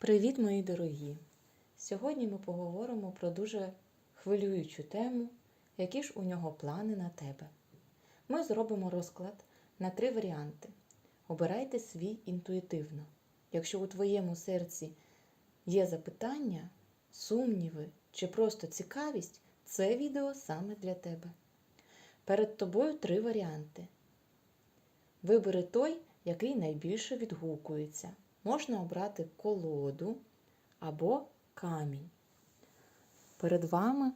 Привіт, мої дорогі! Сьогодні ми поговоримо про дуже хвилюючу тему, які ж у нього плани на тебе. Ми зробимо розклад на три варіанти. Обирайте свій інтуїтивно. Якщо у твоєму серці є запитання, сумніви чи просто цікавість, це відео саме для тебе. Перед тобою три варіанти. Вибери той, який найбільше відгукується. Можна обрати колоду або камінь. Перед вами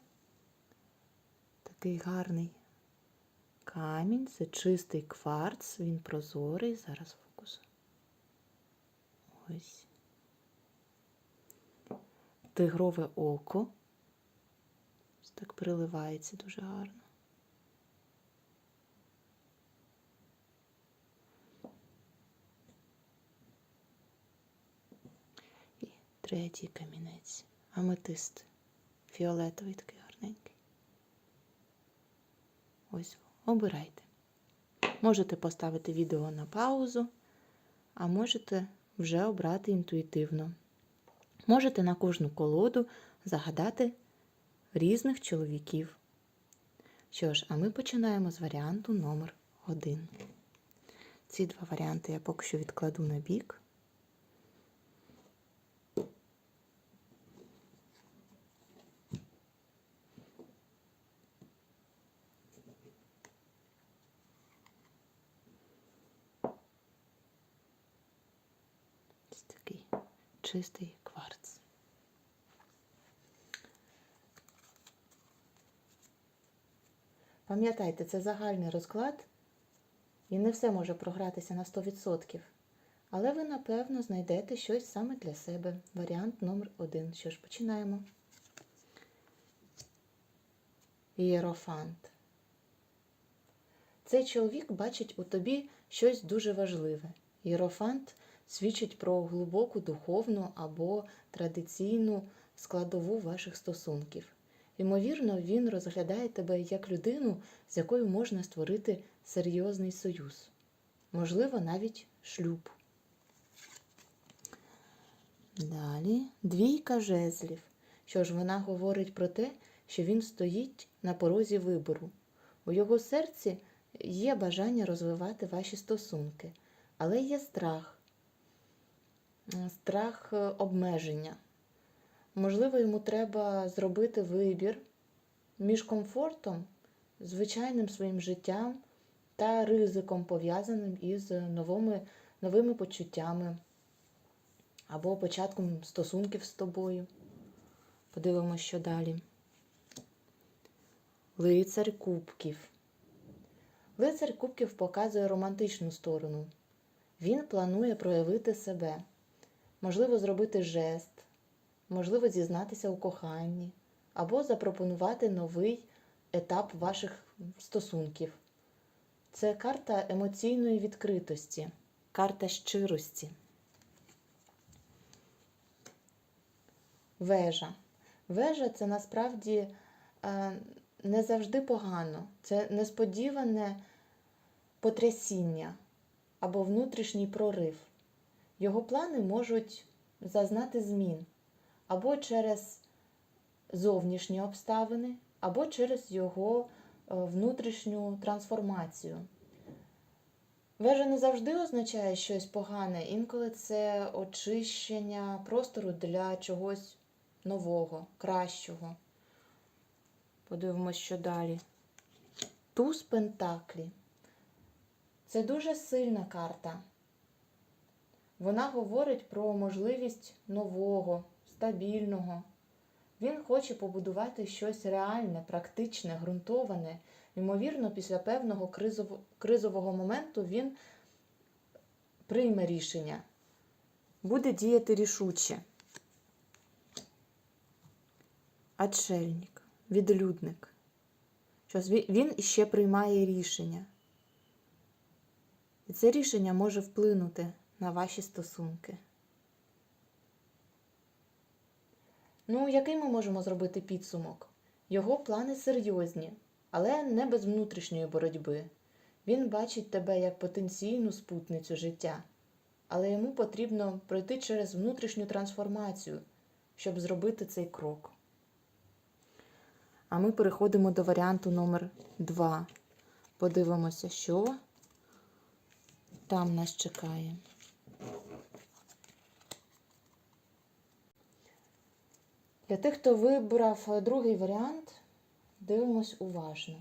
такий гарний камінь, це чистий кварц, він прозорий. Зараз фокус. Ось. Тигрове око. Ось так приливається дуже гарно. І третій камінець. Аметист. Фіолетовий такий гарненький. Ось, обирайте. Можете поставити відео на паузу, а можете вже обрати інтуїтивно. Можете на кожну колоду загадати різних чоловіків. Що ж, а ми починаємо з варіанту номер 1 Ці два варіанти я поки що відкладу на бік. Ось такий чистий кварц. Пам'ятайте, це загальний розклад, і не все може програтися на 100%. Але ви, напевно, знайдете щось саме для себе. Варіант номер один. Що ж, починаємо. Єрофант. Цей чоловік бачить у тобі щось дуже важливе. Єрофант свідчить про глибоку духовну або традиційну складову ваших стосунків. Ймовірно, він розглядає тебе як людину, з якою можна створити серйозний союз, можливо, навіть шлюб. Далі двійка жезлів. Що ж, вона говорить про те, що він стоїть на порозі вибору. У його серці є бажання розвивати ваші стосунки, але є страх, страх е, обмеження. Можливо, йому треба зробити вибір між комфортом, звичайним своїм життям та ризиком, пов'язаним із новими, новими почуттями або початком стосунків з тобою. Подивимося, що далі. Лицар кубків. Лицар кубків показує романтичну сторону. Він планує проявити себе, можливо, зробити жест, можливо, зізнатися у коханні, або запропонувати новий етап ваших стосунків. Це карта емоційної відкритості, карта щирості. Вежа. Вежа це насправді е, не завжди погано, це несподіване потрясіння або внутрішній прорив. Його плани можуть зазнати змін або через зовнішні обставини, або через його е, внутрішню трансформацію. Вежа не завжди означає щось погане, інколи це очищення простору для чогось нового, кращого. Подивимось, що далі. Туз Пентаклі. Це дуже сильна карта. Вона говорить про можливість нового, стабільного. Він хоче побудувати щось реальне, практичне, ґрунтоване. Ймовірно, після певного кризового моменту він прийме рішення, буде діяти рішуче. Отшельник, відлюдник. Він ще приймає рішення. І це рішення може вплинути на ваші стосунки. Ну, який ми можемо зробити підсумок? Його плани серйозні, але не без внутрішньої боротьби. Він бачить тебе як потенційну спутницю життя, але йому потрібно пройти через внутрішню трансформацію, щоб зробити цей крок. А ми переходимо до варіанту номер 2. Подивимося, що там нас чекає. Для тих, хто вибрав е, другий варіант, дивимось уважно.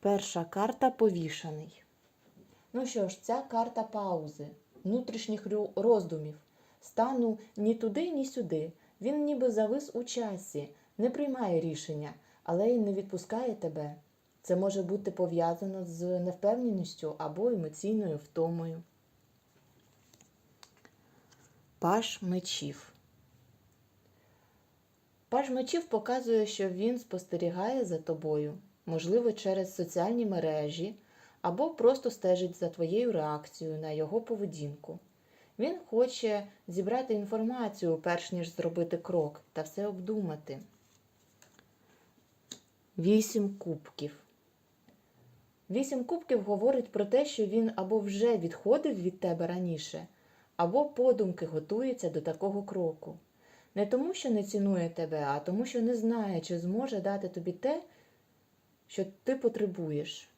Перша карта повішаний. Ну що ж, ця карта паузи, внутрішніх роздумів, стану ні туди, ні сюди. Він ніби завис у часі, не приймає рішення, але й не відпускає тебе. Це може бути пов'язано з невпевненістю або емоційною втомою. Паш мечів. Паж мечів показує, що він спостерігає за тобою, можливо, через соціальні мережі, або просто стежить за твоєю реакцією на його поведінку. Він хоче зібрати інформацію, перш ніж зробити крок, та все обдумати. Вісім кубків. Вісім кубків говорить про те, що він або вже відходив від тебе раніше, або подумки готується до такого кроку. Не тому, що не цінує тебе, а тому, що не знає, чи зможе дати тобі те, що ти потребуєш.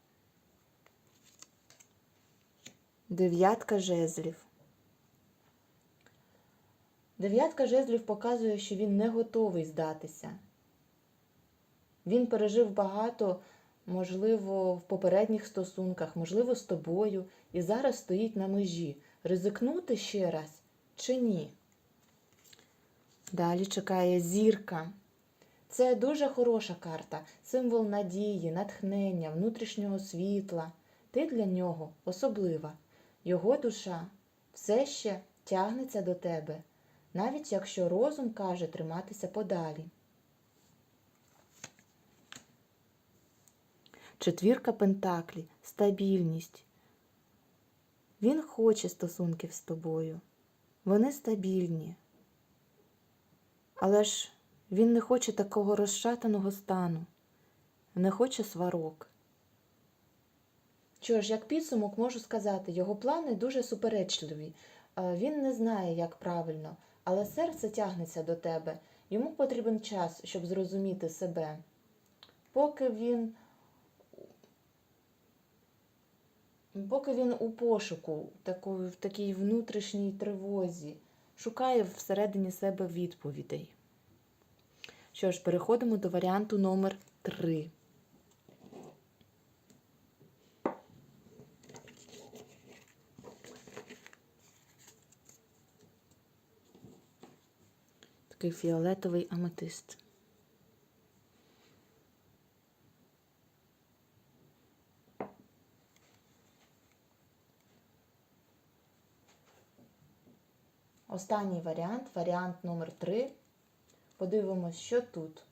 Дев'ятка жезлів. Дев'ятка жезлів показує, що він не готовий здатися. Він пережив багато, можливо, в попередніх стосунках, можливо, з тобою, і зараз стоїть на межі. Ризикнути ще раз чи ні? Далі чекає зірка. Це дуже хороша карта, символ надії, натхнення, внутрішнього світла. Ти для нього особлива. Його душа все ще тягнеться до тебе, навіть якщо розум каже триматися подалі. Четвірка Пентаклі стабільність. Він хоче стосунків з тобою. Вони стабільні. Але ж він не хоче такого розшатаного стану, не хоче сварок. Що ж, як підсумок можу сказати, його плани дуже суперечливі. Він не знає, як правильно, але серце тягнеться до тебе. Йому потрібен час, щоб зрозуміти себе. Поки він Поки він у пошуку, такої, в такій внутрішній тривозі, шукає всередині себе відповідей. Що ж, переходимо до варіанту номер 3. Такий фіолетовий аметист. Останній варіант, варіант номер 3. Подивимось, що тут.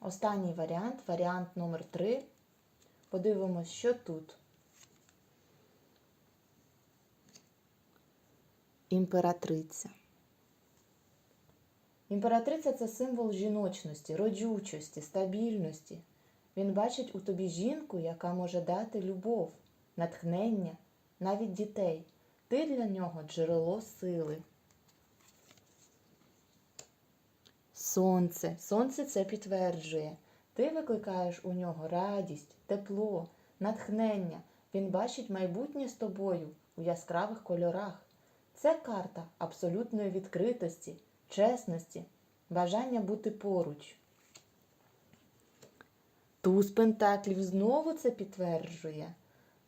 Останній варіант, варіант номер 3. Подивимось, що тут. Імператриця. Імператриця це символ жіночності, родючості, стабільності. Він бачить у тобі жінку, яка може дати любов, натхнення, навіть дітей. Ти для нього джерело сили. Сонце. Сонце це підтверджує. Ти викликаєш у нього радість, тепло, натхнення. Він бачить майбутнє з тобою у яскравих кольорах. Це карта абсолютної відкритості, чесності, бажання бути поруч. Туз Пентаклів знову це підтверджує.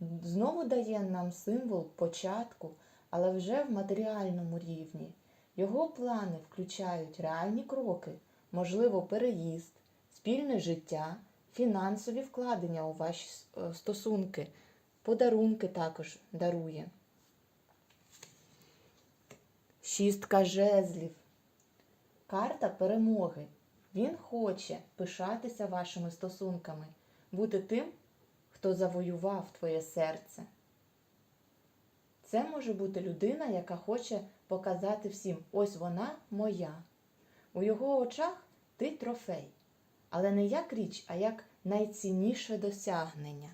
Знову дає нам символ початку, але вже в матеріальному рівні. Його плани включають реальні кроки, можливо, переїзд, спільне життя, фінансові вкладення у ваші е, стосунки, подарунки також дарує. Шістка жезлів. Карта перемоги. Він хоче пишатися вашими стосунками, бути тим, хто завоював твоє серце. Це може бути людина, яка хоче показати всім, ось вона моя. У його очах ти трофей, але не як річ, а як найцінніше досягнення.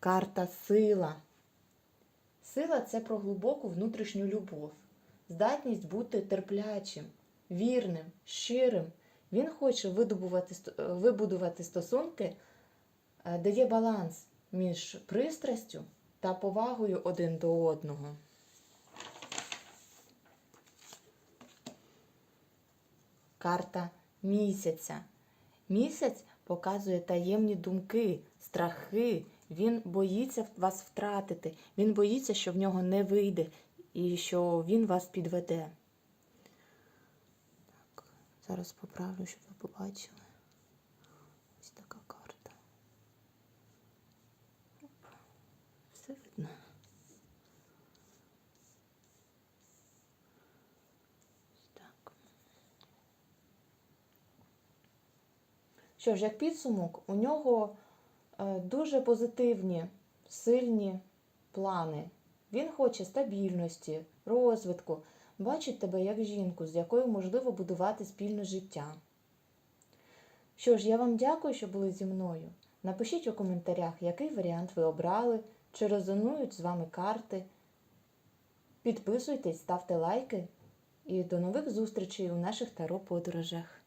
Карта сила. Сила це про глибоку внутрішню любов, здатність бути терплячим, вірним, щирим. Він хоче вибудувати стосунки, е, де є баланс між пристрастю та повагою один до одного. Карта місяця. Місяць показує таємні думки, страхи. Він боїться вас втратити. Він боїться, що в нього не вийде і що він вас підведе. Так, зараз поправлю, щоб ви побачили. Ось така карта. Оп, Все видно. Ось так. Що ж, як підсумок, у нього е, дуже позитивні, сильні плани. Він хоче стабільності, розвитку, бачить тебе як жінку, з якою можливо будувати спільне життя. Що ж, я вам дякую, що були зі мною. Напишіть у коментарях, який варіант ви обрали, чи резонують з вами карти. Підписуйтесь, ставте лайки і до нових зустрічей у наших таро подорожах.